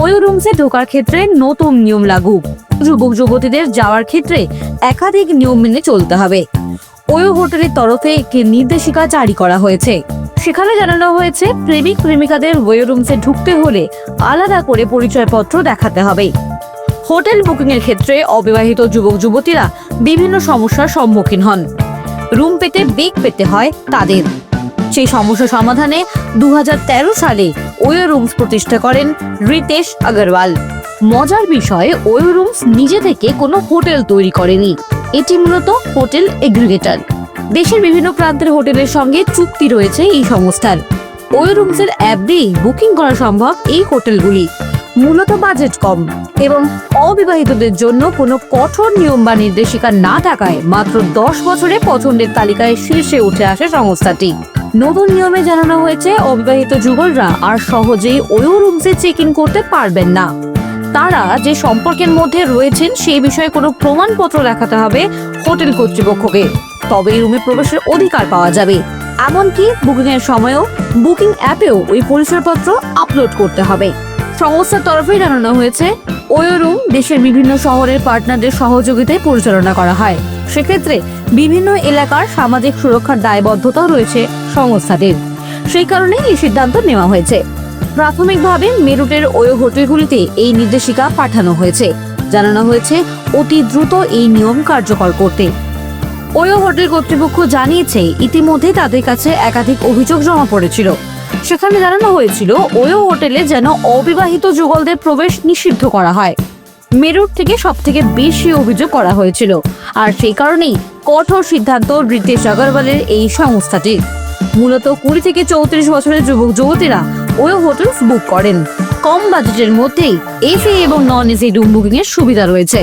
ওয়ো রুমসে ঢোকার ক্ষেত্রে নতুন নিয়ম লাগু। যুবক, যুবতীদের যাওয়ার ক্ষেত্রে একাধিক নিয়ম মেনে চলতে হবে। ওয়ো হোটেলের তরফে একটি নির্দেশিকা জারি করা হয়েছে। সেখানে জানানো হয়েছে, প্রেমিক, প্রেমিকাদের ওয়ো রুমসে ঢুকতে হলে আলাদা করে পরিচয়পত্র দেখাতে হবে। হোটেল বুকিং এর ক্ষেত্রে অবিবাহিত যুবক, যুবতীরা বিভিন্ন সমস্যার সম্মুখীন হন। রুম পেতে বেগ পেতে হয় তাদের। সেই সমস্যা সমাধানে দু হাজার তেরো সালে ওয়ো রুমস প্রতিষ্ঠা করেন রিতেশ আগরওয়াল। মজার বিষয়ে, ওয়ো রুমস নিজে থেকে কোনো হোটেল তৈরি করেনি। এটি মূলত হোটেল এগ্রিগেটর। দেশের বিভিন্ন প্রান্তের হোটেলের সঙ্গে চুক্তি রয়েছে এই সংস্থার। ওয়ো রুমসের অ্যাপ দিয়েই বুকিং করা সম্ভব এই হোটেলগুলি। মূলত বাজেট কম এবং অবিবাহিতদের জন্য কোনো কঠোর নিয়ম বা নির্দেশিকা না থাকায় মাত্র দশ বছরে পছন্দের তালিকায় শীর্ষে উঠে আসে সংস্থাটি। নতুন নিয়মে জানানো হয়েছে, অবিবাহিত যুগলরা আর সহজেই ওয়ো রুমসে চেক ইন করতে পারবেন না। তারা যে সম্পর্কের মধ্যে রয়েছেন, সেই বিষয়ে কোনো প্রমাণপত্র দেখাতে হবে হোটেল কর্তৃপক্ষকে। তবেই রুমে প্রবেশের অধিকার পাওয়া যাবে। এমনকি বুকিং এর সময়ও বুকিং অ্যাপেও ওই পরিচয়পত্র আপলোড করতে হবে। সংস্থার তরফে জানানো হয়েছে ওয়ো রুম দেশের বিভিন্ন শহরের পার্টনারদের সহযোগিতায় পরিচালনা করা হয়। সেক্ষেত্রে বিভিন্ন এলাকার সামাজিক সুরক্ষার দায়বদ্ধতাও রয়েছে সংস্থাটির সেই কারণেই এই সিদ্ধান্ত নেওয়া হয়েছে। প্রাথমিকভাবে মেরুটের ওয়ো হোটেলগুলিতে এই নির্দেশিকা পাঠানো হয়েছে। জানানো হয়েছে, অতি দ্রুত এই নিয়ম কার্যকর করতে। ওয়ো হোটেল কর্তৃপক্ষ জানিয়েছে, ইতিমধ্যে তাদের কাছে একাধিক অভিযোগ জমা পড়েছিল। সেখানে জানানো হয়েছিল ওয়ো হোটেলে যেন অবিবাহিত যুগলদের প্রবেশ নিষিদ্ধ করা হয়। মেরুট থেকে সব থেকে বেশি অভিযোগ করা হয়েছিল। আর সেই কারণেই কঠোর সিদ্ধান্ত রিতেশ আগরওয়ালের এই সংস্থাটির মূলত কুড়ি থেকে চৌত্রিশ বছরের যুবক যুবতীরা ওই হোটেলস বুক করেন। কম বাজেটের মধ্যেই এসি এবং নন এসি রুম বুকিং এর সুবিধা রয়েছে।